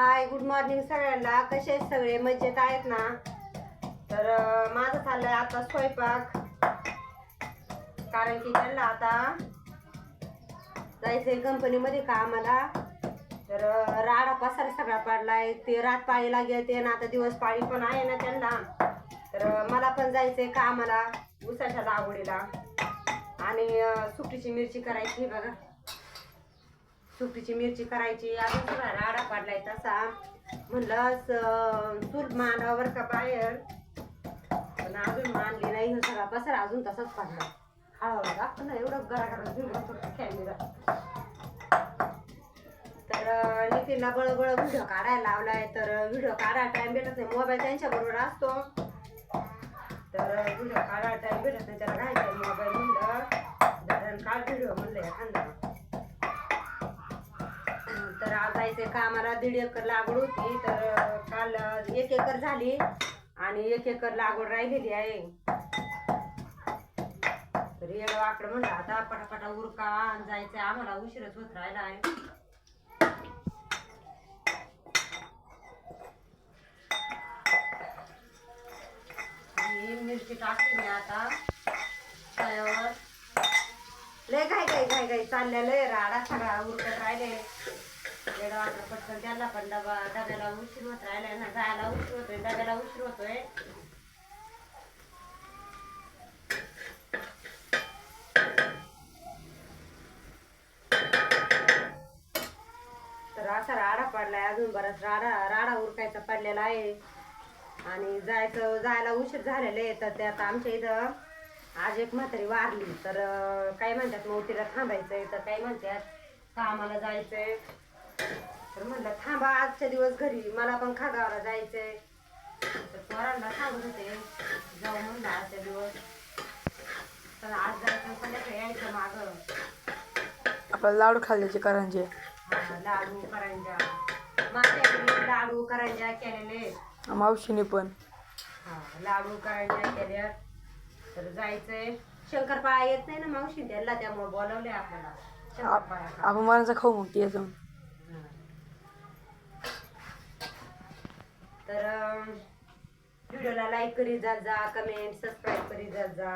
Hi good morning सगळ्यांना. कसे आहेत सगळे? मजेत आहेत ना? तर माझं माझं आहे आता स्वयंपाक. कारण की त्यांना आता जायचंय कंपनीमध्ये कामाला. तर राडा पसारा सगळा आहे ते रात पाळीला गेलते ना आता दिवस पाळी पण आहे ना त्यांना. तर मला पण जायचंय कामाला उसाच्या लागवडीला. आणि सुट्टीची सुकटीची मिरची करायची बघा. सुकटीची मिरची करायची अजून थोडा राडा पाडलाय तसा. म्हणलं तूर चूल मांडावर का बाहेर. पण अजून मानली नाही सगळा पसारा अजून तसाच पाडला. हळूहळू दाखव ना एवढं घरा घरात कॅमेरा तर नितीनला बळबळ व्हिडिओ काढायला लावलाय. तर व्हिडिओ काढायला टाइम भेटत नाही. मोबाईल त्यांच्या बरोबर असतो. लावायचे का आम्हाला दीड एकर लागवड होती तर काल एक एकर झाली आणि एक एकर लागवड राहिलेली आहे. तर येड वाकड म्हणलं आता पटापटा उरका आणि जायचंय आम्हाला उशीरच होत राहिला आहे. मिरची टाकली मी आता लय काय काय काय काय चाललेलं आहे राडा सगळा उरकत राहिले. वेळ वाटलं पटकन त्यांना पण डबा डब्याला उशीर होत राहिलाय ना जायला उशीर होतोय डब्याला उशीर होतोय. तर असा राडा पडलाय अजून बराच राडा राडा उरकायचा पडलेला आहे. आणि जायचं जायला उशीर झालेले आहे तर त्यात आमच्या इथं आज एक म्हातारी वारली. तर काय म्हणतात म्हणतात तिला थांबायचंय तर काय म्हणतात कामाला जायचंय. तर म्हणलं थांबा आजच्या दिवस घरी मला पण खागावाला जायचंय. तर पोरांना सांगत होते जाऊ म्हणलं आजच्या दिवस. तर आज जायचं संध्याकाळी यायचं मागं. आपल्याला लाडू खाल्ल्याचे करंजे. लाडू करंजा. लाडू करंजा केलेले. मावशीने पण. लाडू करंजा केल्या. तर जायचंय. शंकरपाळा येत नाही ना मावशी? त्याला त्यामुळे बोलवले आपल्याला. शंकरपाळा. आपण मनाचा खाऊ मग ते जाऊन. तर व्हिडिओला लाईक करीत जात जा कमेंट सबस्क्राईब करीत जात जा.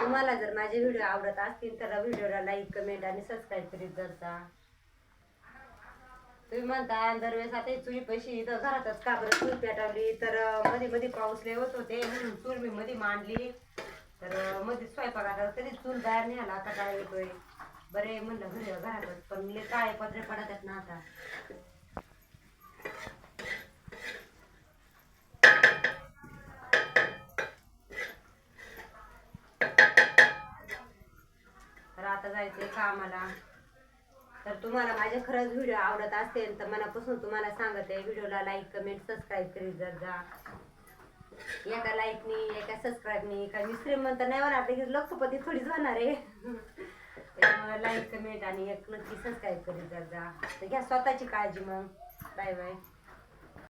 तुम्हाला जर माझे व्हिडिओ आवडत असतील तर व्हिडिओला लाईक कमेंट आणि सबस्क्राईब करीत जात जा. तुम्ही म्हणता दरवेळेस आता चुली पैसे इथं घरातच का बरं चूल पेटवली? तर मध्ये मध्ये पाऊस लय होत होते म्हणून चूल मी मध्ये मांडली. तर मध्ये स्वयंपाक आता कधी चूल बाहेर नाही आला कंटाळा येतोय बरे म्हणलं घरी घरात पण ले काळे पत्रे पडत आहेत ना आता. तर आता जायचंय कामाला. तर तुम्हाला माझे खरंच व्हिडिओ आवडत असेल तर मनापासून तुम्हाला सांगत आहे व्हिडिओला लाईक कमेंट सबस्क्राईब करीत जात जा. एका लाईकनी एका सबस्क्राईबनी एका मी श्रीमंत नाही होणार की लक्षपती थोडीच होणार आहे. लाईक कमेंट आणि एक नक्की सबस्क्राईब करीत जात जा तर घ्या स्वतःची काळजी मग. Bye bye